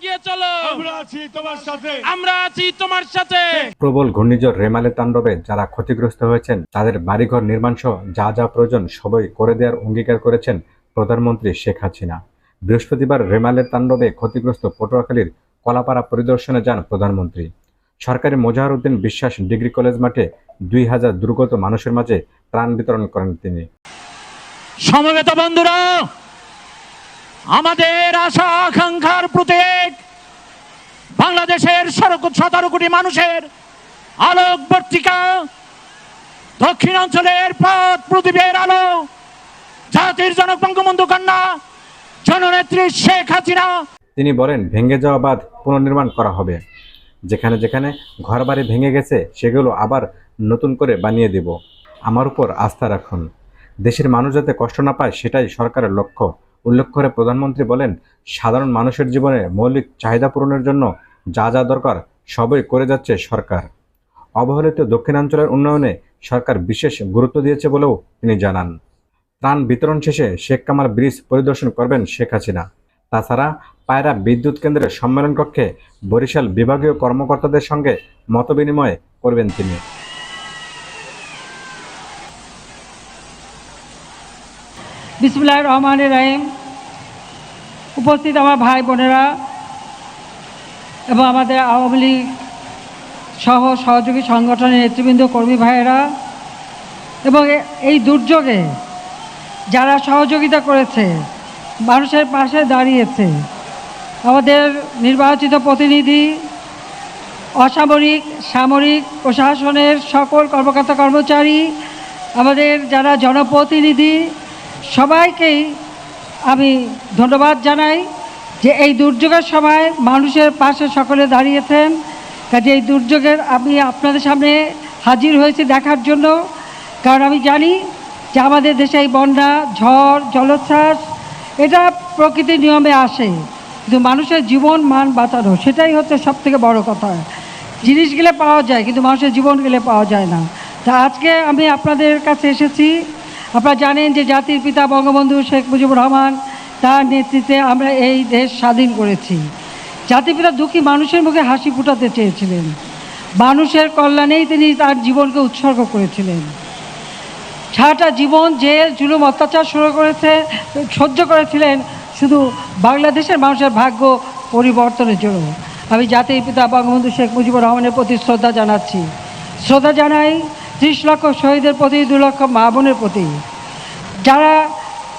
এগিয়ে চলো। আমরা আছি তোমার সাথে। আমরা আছি তোমার সাথে। প্রবল ঘূর্ণিঝড় রেমালের তাণ্ডবে যারা ক্ষতিগ্রস্ত হয়েছেন তাদের বাড়িঘর নির্মাণ সহ যা যা প্রয়োজন সবই করে দেওয়ার অঙ্গীকার করেছেন প্রধানমন্ত্রী শেখ হাসিনা। বৃহস্পতিবার রেমালের তাণ্ডবে ক্ষতিগ্রস্ত পটুয়াখালীর কলাপাড়া পরিদর্শনে যান প্রধানমন্ত্রী। সরকারি মোজাহার উদ্দিন বিশ্বাস ডিগ্রি কলেজ মাঠে দুই হাজার দুর্গত মানুষের মাঝে ত্রাণ বিতরণ করেন তিনি। সমবেত বন্ধুরা আমাদের আশা, আকাঙ্ক্ষার প্রতীক। বাংলাদেশের সতেরো কোটি মানুষের আলোকবর্তিকা দক্ষিণাঞ্চলের পথ প্রদীপের আলো। জাতির জনক বঙ্গবন্ধু কন্যা, জননেত্রী শেখ হাসিনা। তিনি বলেন, ভেঙে যাওয়া বাঁধ পুনর্নির্মাণ করা হবে। যেখানে যেখানে ঘরবাড়ি ভেঙে গেছে, সেগুলো আবার নতুন করে বানিয়ে দেব। আমার উপর আস্থা রাখুন। দেশের মানুষ যাতে কষ্ট না পায়, সেটাই সরকারের লক্ষ্য। উল্লেখ করে প্রধানমন্ত্রী বলেন, সাধারণ মানুষের জীবনে মৌলিক চাহিদা পূরণের জন্য যা যা দরকার সবই করে যাচ্ছে সরকার। অবহেলিত দক্ষিণাঞ্চলের উন্নয়নে সরকার বিশেষ গুরুত্ব দিয়েছে বলেও তিনি জানান। ত্রাণ বিতরণ শেষে শেখ কামাল ব্রিজ পরিদর্শন করবেন শেখ হাসিনা। তাছাড়া পায়রা বিদ্যুৎ কেন্দ্রের সম্মেলন কক্ষে বরিশাল বিভাগীয় কর্মকর্তাদের সঙ্গে মতবিনিময় করবেন তিনি। বিসমুল্লাহ রহমান রাহিম। উপস্থিত আমার ভাই বোনেরা এবং আমাদের আওয়ামী লীগ সহ সহযোগী সংগঠনের নেতৃবৃন্দ, কর্মী ভাইয়েরা এবং এই দুর্যোগে যারা সহযোগিতা করেছে, মানুষের পাশে দাঁড়িয়েছে, আমাদের নির্বাচিত প্রতিনিধি, অসামরিক, সামরিক, প্রশাসনের সকল কর্মকর্তা কর্মচারী, আমাদের যারা জনপ্রতিনিধি সবাইকেই আমি ধন্যবাদ জানাই যে এই দুর্যোগের সময় মানুষের পাশে সকলে দাঁড়িয়েছেন। কাজে এই দুর্যোগের আমি আপনাদের সামনে হাজির হয়েছি দেখার জন্য। কারণ আমি জানি যে আমাদের দেশে এই বন্যা, ঝড়, জলোচ্ছ্বাস, এটা প্রকৃতির নিয়মে আসে। কিন্তু মানুষের জীবন মান বাঁচানো, সেটাই হচ্ছে সব থেকে বড় কথা। জিনিস গেলে পাওয়া যায়, কিন্তু মানুষের জীবন গেলে পাওয়া যায় না। তা আজকে আমি আপনাদের কাছে এসেছি। আপনারা জানেন যে জাতির পিতা বঙ্গবন্ধু শেখ মুজিবুর রহমান, তার নেতৃত্বে আমরা এই দেশ স্বাধীন করেছি। জাতির পিতা দুঃখী মানুষের মুখে হাসি ফুটাতে চেয়েছিলেন। মানুষের কল্যাণেই তিনি তার জীবনকে উৎসর্গ করেছিলেন। সারাটা জীবন যে জুলুম অত্যাচার শুরু করেছে, সহ্য করেছিলেন, শুধু বাংলাদেশের মানুষের ভাগ্য পরিবর্তনের জন্য। আমি জাতির পিতা বঙ্গবন্ধু শেখ মুজিবুর রহমানের প্রতি শ্রদ্ধা জানাচ্ছি। শ্রদ্ধা জানাই ত্রিশ লক্ষ শহীদের প্রতি, দু লক্ষ মা বোনের প্রতি। যারা,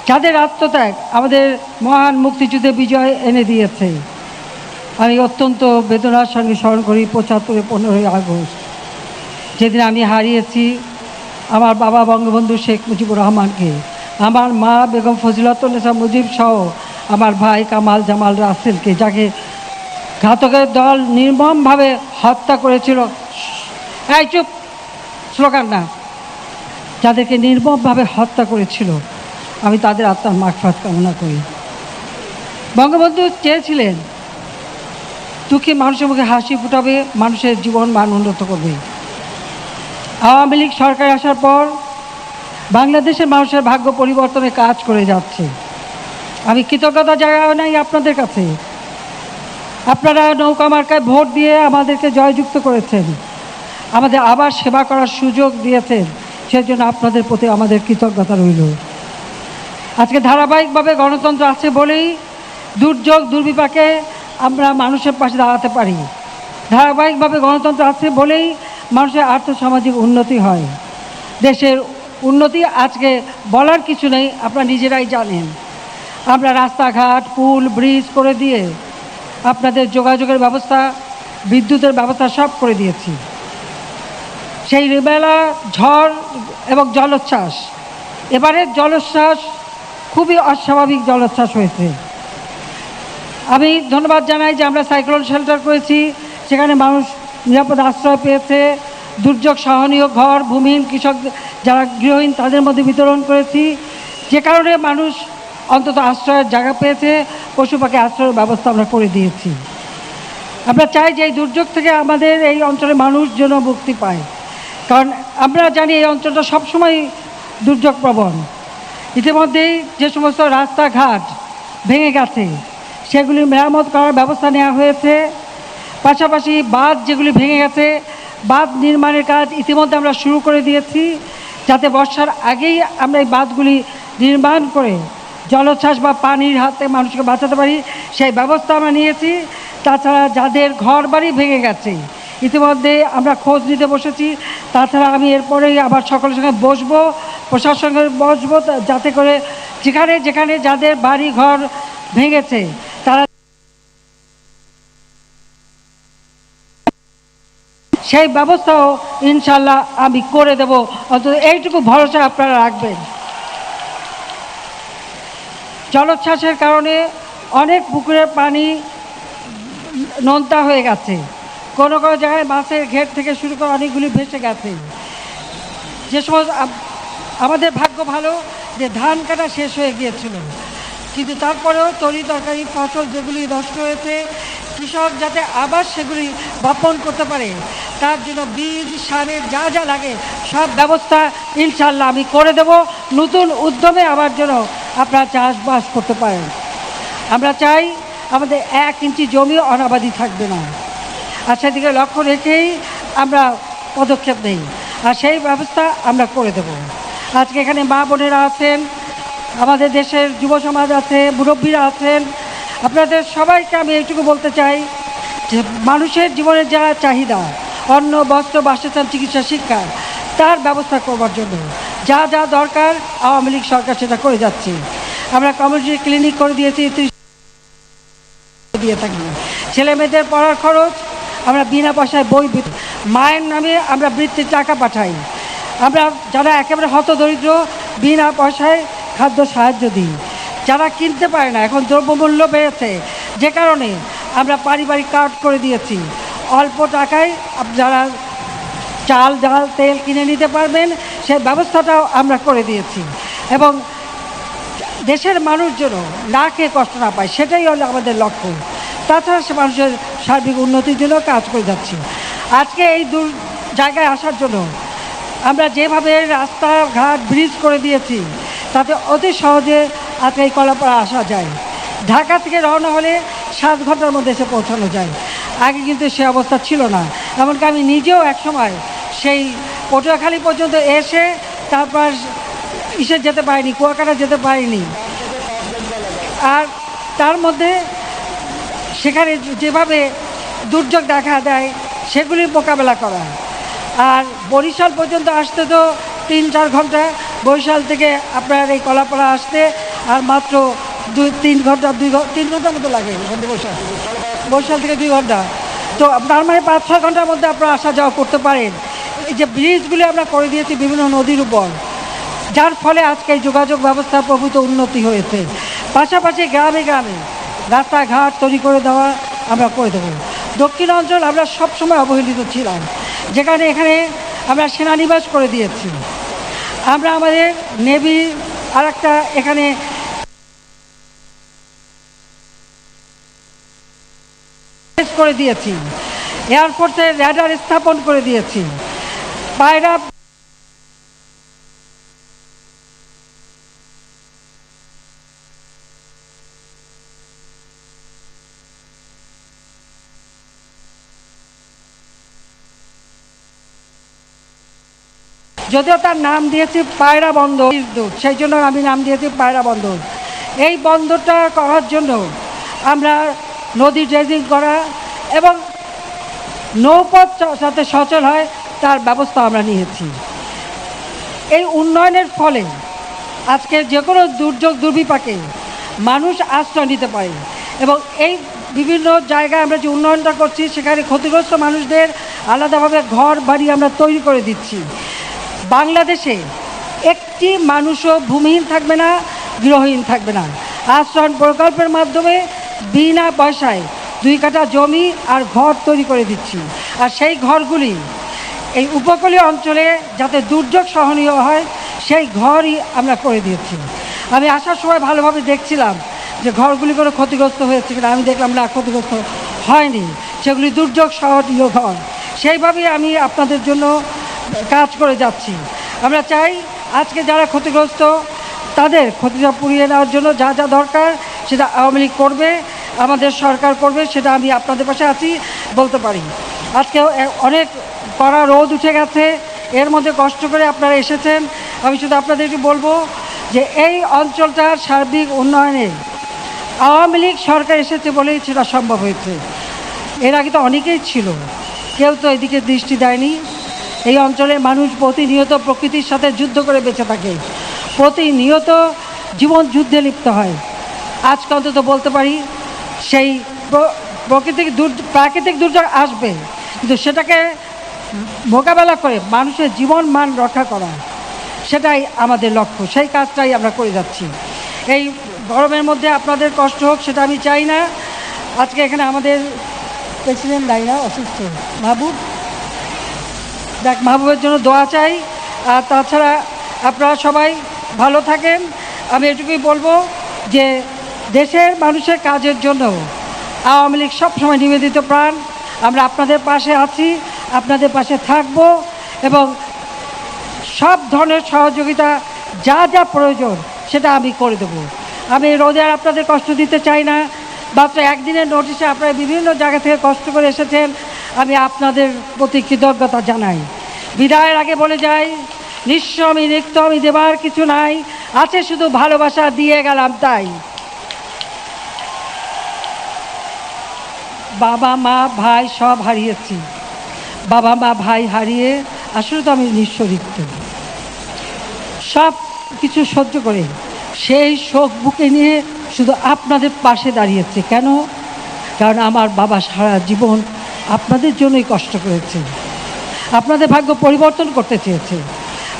যাদের আত্মত্যাগ আমাদের মহান মুক্তিযুদ্ধে বিজয় এনে দিয়েছে। আমি অত্যন্ত বেদনার সঙ্গে স্মরণ করি পঁচাত্তরে পনেরোই আগস্ট। যেদিন আমি হারিয়েছি আমার বাবা বঙ্গবন্ধু শেখ মুজিবুর রহমানকে। আমার মা বেগম ফজিলতুন্নেসা মুজিব সহ আমার ভাই কামাল জামাল রাসেলকে, যাকে ঘাতকের দল নির্মমভাবে হত্যা করেছিল। এই চুপ! স্লোগান না। যাদেরকে নির্মমভাবে হত্যা করেছিল, আমি তাদের আত্মার মাগফাত কামনা করি। বঙ্গবন্ধু চেয়েছিলেন, দুঃখী মানুষের মুখে হাসি ফুটাবে, মানুষের জীবন মান উন্নত করবে। আওয়ামী লীগ সরকার আসার পর বাংলাদেশের মানুষের ভাগ্য পরিবর্তনে কাজ করে যাচ্ছে। আমি কৃতজ্ঞতা জায়গা নাই আপনাদের কাছে। আপনারা নৌকা মার্কায় ভোট দিয়ে আমাদেরকে জয়যুক্ত করেছেন। আমাদের আবার সেবা করার সুযোগ দিয়েছেন। সেই জন্য আপনাদের প্রতি আমাদের কৃতজ্ঞতা রইল। আজকে ধারাবাহিকভাবে গণতন্ত্র আছে বলেই দুর্যোগ, দুর্বিপাকে আমরা মানুষের পাশে দাঁড়াতে পারি। ধারাবাহিকভাবে গণতন্ত্র আছে বলেই মানুষের আর্থসামাজিক উন্নতি হয়। দেশের উন্নতি আজকে বলার কিছু নেই, আপনারা নিজেরাই জানেন। আমরা রাস্তাঘাট, পুল, ব্রিজ করে দিয়ে আপনাদের যোগাযোগের ব্যবস্থা, বিদ্যুতের ব্যবস্থা সব করে দিয়েছি। সেই রিবেলা ঝড় এবং জলোচ্ছ্বাস। এবারের জলোচ্ছ্বাস খুবই অস্বাভাবিক জলোচ্ছ্বাস হয়েছে। আমি ধন্যবাদ জানাই যে আমরা সাইক্লোন শেল্টার করেছি, সেখানে মানুষ নিরাপদ আশ্রয় পেয়েছে, দুর্যোগ সহনীয় ঘর, ভূমিহীন কৃষক যারা গৃহহীন তাদের মধ্যে বিতরণ করেছি। যে কারণে মানুষ অন্তত আশ্রয়ের জায়গা পেয়েছে, পশু পাখি আশ্রয়ের ব্যবস্থা আমরা করে দিয়েছি। আমরা চাই যে এই দুর্যোগ থেকে আমাদের এই অঞ্চলের মানুষ যেন মুক্তি পায়। কারণ আমরা জানি এই অঞ্চলটা সবসময় দুর্যোগ প্রবণ। ইতিমধ্যেই যে সমস্ত রাস্তাঘাট ভেঙে গেছে, সেগুলি মেরামত করার ব্যবস্থা নেওয়া হয়েছে। পাশাপাশি বাঁধ যেগুলি ভেঙে গেছে, বাঁধ নির্মাণের কাজ ইতিমধ্যে আমরা শুরু করে দিয়েছি, যাতে বর্ষার আগেই আমরা এই বাঁধগুলি নির্মাণ করে জলোচ্ছ্বাস বা পানির হাতে মানুষকে বাঁচাতে পারি, সেই ব্যবস্থা আমরা নিয়েছি। তাছাড়া যাদের ঘর বাড়ি ভেঙে গেছে ইতিমধ্যে আমরা খোঁজ নিতে বসেছি। তাছাড়া আমি এরপরেই আবার সকলের সঙ্গে বসবো, প্রশাসনের বসবো যাতে করে যেখানে যেখানে যাদের বাড়ি ঘর ভেঙেছে, তারা সেই ব্যবস্থাও ইনশাল্লাহ আমি করে দেব। অন্তত এইটুকু ভরসা আপনারা রাখবেন। জলোচ্ছ্বাসের কারণে অনেক পুকুরের পানি নোনতা হয়ে গেছে। কোনো কোনো জায়গায় মাছের ঘের থেকে শুরু করে অনেকগুলি ভেসে গেছে। যে সমস্ত আমাদের ভাগ্য ভালো যে ধান কাটা শেষ হয়ে গিয়েছিল। কিন্তু তারপরেও তরি তরকারি, ফসল যেগুলি নষ্ট হয়েছে, কৃষক যাতে আবার সেগুলি বপন করতে পারে, তার জন্য বীজ, সারের যা যা লাগে, সব ব্যবস্থা ইনশাল্লাহ আমি করে দেব। নতুন উদ্যমে আবার যেন আপনারা চাষবাস করতে পারেন। আমরা চাই আমাদের এক ইঞ্চি জমি অনাবাদি থাকবে না। আর সেদিকে লক্ষ্য রেখেই আমরা পদক্ষেপ নেই। আর সেই ব্যবস্থা আমরা করে দেব। আজকে এখানে মা বোনেরা আছেন, আমাদের দেশের যুব সমাজ আছে, মুরব্বীরা আছেন। আপনাদের সবাইকে আমি এইটুকু বলতে চাই যে মানুষের জীবনের যা চাহিদা, অন্ন, বস্ত্র, বাসস্থান, চিকিৎসা, শিক্ষা, তার ব্যবস্থা করবার জন্য যা যা দরকার আওয়ামী লীগ সরকার সেটা করে যাচ্ছে। আমরা কমিউনিটি ক্লিনিক করে দিয়েছি দিয়ে থাকি। ছেলে মেয়েদের পড়ার খরচ আমরা বিনা পয়সায় বই মায়ের নামে আমরা বৃত্তির টাকা পাঠাই। আমরা যারা একেবারে হতদরিদ্র, বিনা পয়সায় খাদ্য সাহায্য দিই। যারা কিনতে পারে না, এখন দ্রব্যমূল্য বেড়েছে। যে কারণে আমরা পারিবারিক কার্ড করে দিয়েছি। অল্প টাকায় যারা চাল, ডাল, তেল কিনে নিতে পারবেন, সে ব্যবস্থাটাও আমরা করে দিয়েছি। এবং দেশের মানুষ যেন না খেয়ে কষ্ট না পায়, সেটাই হলো আমাদের লক্ষ্য। তাছাড়া সে মানুষের সার্বিক উন্নতির জন্য কাজ করে যাচ্ছি। আজকে এই দূর জায়গায় আসার জন্য আমরা যেভাবে রাস্তাঘাট ব্রিজ করে দিয়েছি, তাতে অতি সহজে আজকে এই কলাপাড়া আসা যায়। ঢাকা থেকে রওনা হলে সাত ঘণ্টার মধ্যে এসে পৌঁছানো যায়। আগে কিন্তু সে অবস্থা ছিল না। এমনকি আমি নিজেও একসময় সেই পটুয়াখালী পর্যন্ত এসে তারপর ইসে যেতে পারিনি, কুয়াকাটা যেতে পারিনি। আর তার মধ্যে সেখানে যেভাবে দুর্যোগ দেখা দেয়, সেগুলির মোকাবেলা করা আর বরিশাল পর্যন্ত আসতে তো তিন চার ঘণ্টা, বরিশাল থেকে আপনার এই কলাপাড়া আসতে আর মাত্র দুই তিন ঘণ্টা, দুই তিন ঘণ্টার মতো লাগে বরিশাল। বরিশাল থেকে দুই ঘণ্টা। তো তার মানে পাঁচ ছয় ঘণ্টার মধ্যে আপনারা আসা যাওয়া করতে পারেন। এই যে ব্রিজগুলি আমরা করে দিয়েছি বিভিন্ন নদীর উপর, যার ফলে আজকে যোগাযোগ ব্যবস্থা প্রভূত উন্নতি হয়েছে। পাশাপাশি গ্রামে গ্রামে রাস্তাঘাট তৈরি করে দেওয়া আমরা করে দেবো। দক্ষিণ অঞ্চল আমরা সবসময় অবহেলিত ছিলাম। যেখানে এখানে আমরা সেনানিবাস করে দিয়েছি। আমরা আমাদের নেভি আর একটা এখানে করে দিয়েছি। এয়ারফোর্সের র্যাডার স্থাপন করে দিয়েছি। পায়রা যদিও তার নাম দিয়েছি পায়রা বন্দর। সেই জন্য আমি নাম দিয়েছি পায়রা বন্দর। এই বন্দরটা করার জন্য আমরা নদী ড্রেজিং করা এবং নৌপথ যাতে সচল হয়, তার ব্যবস্থা আমরা নিয়েছি। এই উন্নয়নের ফলে আজকে যে কোনো দুর্যোগ দুর্বিপাকে মানুষ আশ্রয় নিতে পারে এবং এই বিভিন্ন জায়গায় আমরা যে উন্নয়নটা করছি, সেখানে ক্ষতিগ্রস্ত মানুষদের আলাদাভাবে ঘর বাড়ি আমরা তৈরি করে দিচ্ছি। বাংলাদেশে একটি মানুষও ভূমিহীন থাকবে না, গৃহহীন থাকবে না। আশ্রয়ণ প্রকল্পের মাধ্যমে বিনা পয়সায় দুই কাঠা জমি আর ঘর তৈরি করে দিচ্ছি। আর সেই ঘরগুলি এই উপকূলীয় অঞ্চলে যাতে দুর্যোগ সহনীয় হয়, সেই ঘরই আমরা করে দিয়েছি। আমি আসার সময় ভালোভাবে দেখছিলাম যে ঘরগুলি কোনো ক্ষতিগ্রস্ত হয়েছে কিনা। আমি দেখলাম, না, ক্ষতিগ্রস্ত হয়নি। সেগুলি দুর্যোগ সহনীয় ঘর। সেইভাবেই আমি আপনাদের জন্য কাজ করে যাচ্ছি। আমরা চাই আজকে যারা ক্ষতিগ্রস্ত, তাদের ক্ষতিটা পুড়িয়ে নেওয়ার জন্য যা যা দরকার সেটা আওয়ামী লীগ করবে, আমাদের সরকার করবে, সেটা আমি আপনাদের পাশে আছি বলতে পারি। আজকে অনেক কড়া রোদ উঠে গেছে, এর মধ্যে কষ্ট করে আপনারা এসেছেন। আমি শুধু আপনাদেরকে বলব যে এই অঞ্চলটার সার্বিক উন্নয়নে আওয়ামী লীগ সরকার এসেছে বলেই সেটা সম্ভব হয়েছে। এর আগে তো অনেকেই ছিল, কেউ তো এদিকে দৃষ্টি দেয়নি। এই অঞ্চলের মানুষ প্রতিনিয়ত প্রকৃতির সাথে যুদ্ধ করে বেঁচে থাকে। প্রতিনিয়ত জীবন যুদ্ধে লিপ্ত হয়। আজকে অন্তত বলতে পারি, সেই প্র- প্রাকৃতিক দুর প্রাকৃতিক দুর্যোগ আসবে। কিন্তু সেটাকে মোকাবেলা করে মানুষের জীবন মান রক্ষা করা, সেটাই আমাদের লক্ষ্য। সেই কাজটাই আমরা করে যাচ্ছি। এই গরমের মধ্যে আপনাদের কষ্ট হোক, সেটা আমি চাই না। আজকে এখানে আমাদের প্রেসিডেন্ট নাই না অসুস্থ। মাহবুব? দেখ মাহবুবের জন্য দোয়া চাই। আর তাছাড়া আপনারা সবাই ভালো থাকেন। আমি এটুকুই বলব যে দেশের মানুষের কাজের জন্য আওয়ামী লীগ সবসময় নিবেদিত প্রাণ। আমরা আপনাদের পাশে আছি, আপনাদের পাশে থাকব এবং সব ধরনের সহযোগিতা যা যা প্রয়োজন সেটা আমি করে দেবো। আমি রোদে আর আপনাদের কষ্ট দিতে চাই না। মাত্র একদিনের নোটিশে আপনারা বিভিন্ন জায়গা থেকে কষ্ট করে এসেছেন। আমি আপনাদের প্রতি কৃতজ্ঞতা জানাই। বিদায়ের আগে বলে যাই আমি, রিক্ত আমি, দেবার কিছু নাই, আছে শুধু ভালোবাসা, দিয়ে গেলাম তাই। বাবা, মা, ভাই, সব হারিয়েছি। বাবা, মা, ভাই হারিয়ে আসলে তো আমি নিঃস্ব, রিক্ত। সব কিছু সহ্য করে সেই শোক বুকে নিয়ে শুধু আপনাদের পাশে দাঁড়িয়েছে। কেন? কারণ আমার বাবা সারা জীবন আপনাদের জন্যই কষ্ট করেছে। আপনাদের ভাগ্য পরিবর্তন করতে চেয়েছে।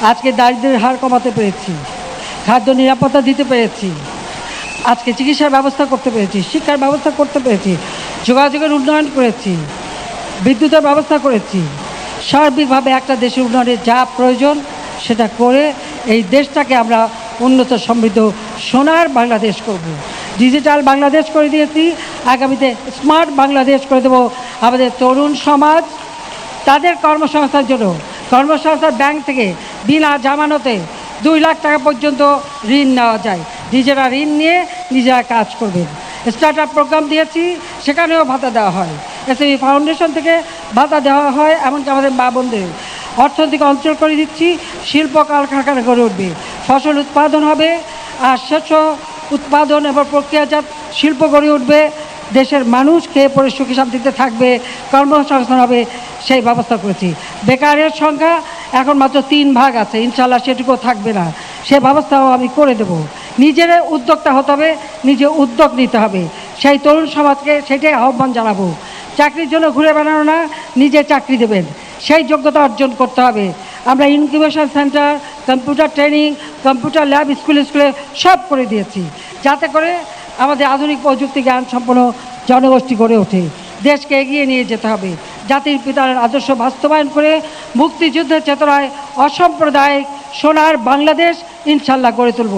আজকে দারিদ্রের হার কমাতে পেরেছি। খাদ্য নিরাপত্তা দিতে পেরেছি। আজকে চিকিৎসার ব্যবস্থা করতে পেরেছি, শিক্ষার ব্যবস্থা করতে পেরেছি, যোগাযোগের উন্নয়ন করেছি, বিদ্যুতের ব্যবস্থা করেছি। সার্বিকভাবে একটা দেশের উন্নয়নের যা প্রয়োজন সেটা করে এই দেশটাকে আমরা উন্নত সমৃদ্ধ সোনার বাংলাদেশ করব। ডিজিটাল বাংলাদেশ করে দিয়েছি। আগামীতে স্মার্ট বাংলাদেশ করে দেবো আমাদের তরুণ সমাজ, তাদের কর্মসংস্থানের জন্য। কর্মসংস্থার ব্যাংক থেকে বিনা জামানতে দুই লাখ টাকা পর্যন্ত ঋণ নেওয়া যায়। নিজেরা ঋণ নিয়ে নিজেরা কাজ করবেন। স্টার্ট আপ প্রোগ্রাম দিয়েছি, সেখানেও ভাতা দেওয়া হয়। এসএমই ফাউন্ডেশন থেকে ভাতা দেওয়া হয়, এমনকি আমাদের মা বোনদের। অর্থনৈতিক অঞ্চল করে দিচ্ছি, শিল্প কলকারখানা গড়ে উঠবে। ফসল উৎপাদন হবে আর শস্য উৎপাদন এবং প্রক্রিয়াজাত শিল্প গড়ে উঠবে। দেশের মানুষ খেয়ে পরে সুখী শান্তিতে থাকবে, কর্মসংস্থান হবে, সেই ব্যবস্থা করেছি। বেকারের সংখ্যা এখন মাত্র তিন ভাগ আছে ইনশাল্লাহ সেটুকু থাকবে না। সে ব্যবস্থাও আমি করে দেব। নিজের উদ্যোক্তা হতে হবে, নিজে উদ্যোগ নিতে হবে। সেই তরুণ সমাজকে সেটাই আহ্বান জানাব। চাকরির জন্য ঘুরে বেড়ানো না, নিজে চাকরি দেবেন। সেই যোগ্যতা অর্জন করতে হবে। আমরা incubation centre computer training computer lab school স্কুলে সব করে দিয়েছি। যাতে করে আমাদের আধুনিক প্রযুক্তি জ্ঞান সম্পন্ন জনগোষ্ঠী গড়ে ওঠে। দেশকে এগিয়ে নিয়ে যেতে হবে। জাতির পিতার আদর্শ বাস্তবায়ন করে মুক্তিযুদ্ধের চেতনায় অসাম্প্রদায়িক সোনার বাংলাদেশ ইনশাল্লাহ গড়ে তুলব।